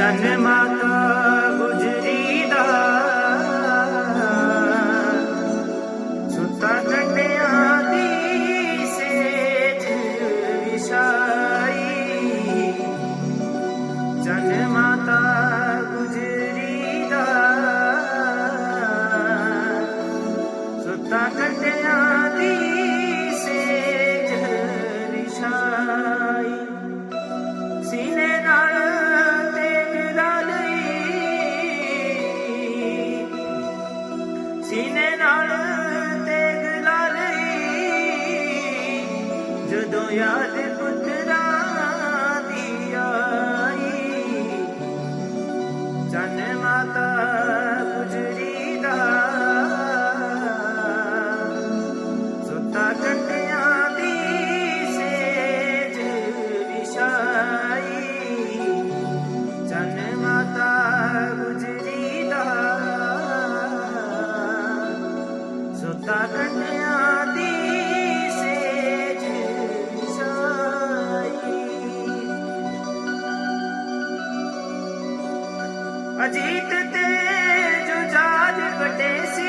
जन्माता ਸੀਨੇ ਨਾਲ ਤੇਗ ਲਾ ਲਈ। ਜਦੋਂ ਯਾਦ ਪੁੱਤਰਾ ਦੀ ਆਈ। ਚੰਨ ਅਜੀਤ ਤੇ ਜੁਝਾਰ ਵੱਡੇ ਸੀ।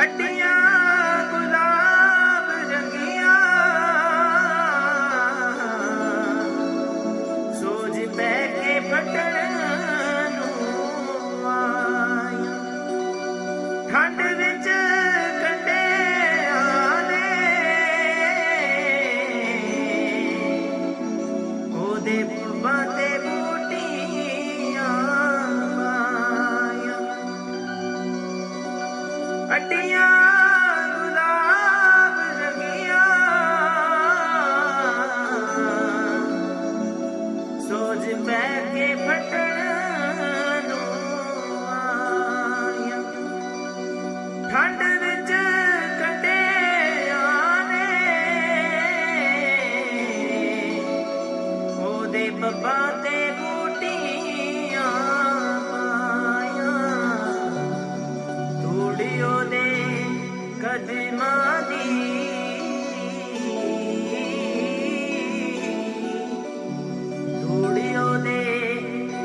வட்டி পাতে গুটিয়া তুড়িও দে কদমা দি তুড়িও দে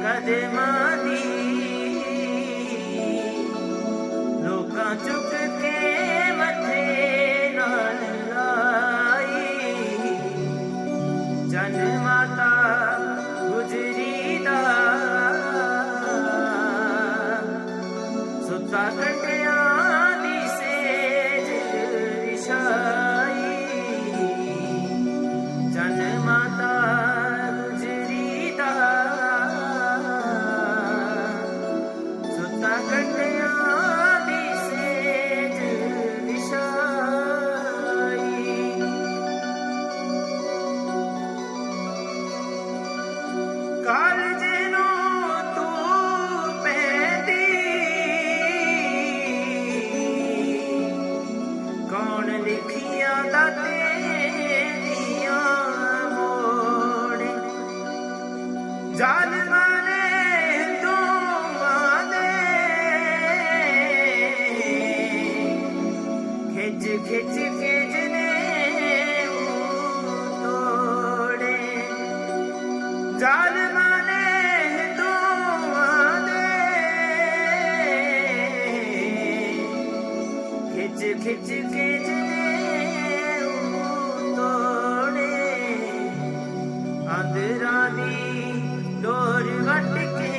কদমা Hasta ਚਾਰ ਮਾਨੇ ਹਿੰਦੂਆਂ ਦੇ। ਖਿੱਚ ਖਿੱਚ ਕੇ ਜਨੇ ਤੋੜੇ। ਆਂਦਰਾਂ ਦੀ ਡੋਰ ਵੱਟ ਕੇ।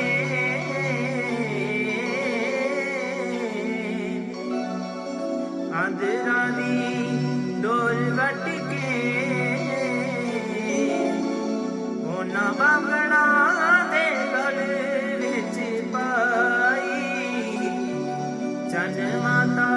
ਆਂਦਰਾਂ ਦੀ ਡੋਰ ਵੱਟ ਕੇ। ਉਹਨਾਂ ਬਾਂਗਣਾ ਦੇ ਗਲ ਵਿੱਚ ਪਾਈ। ਚੰਨ ਮਾਤਾ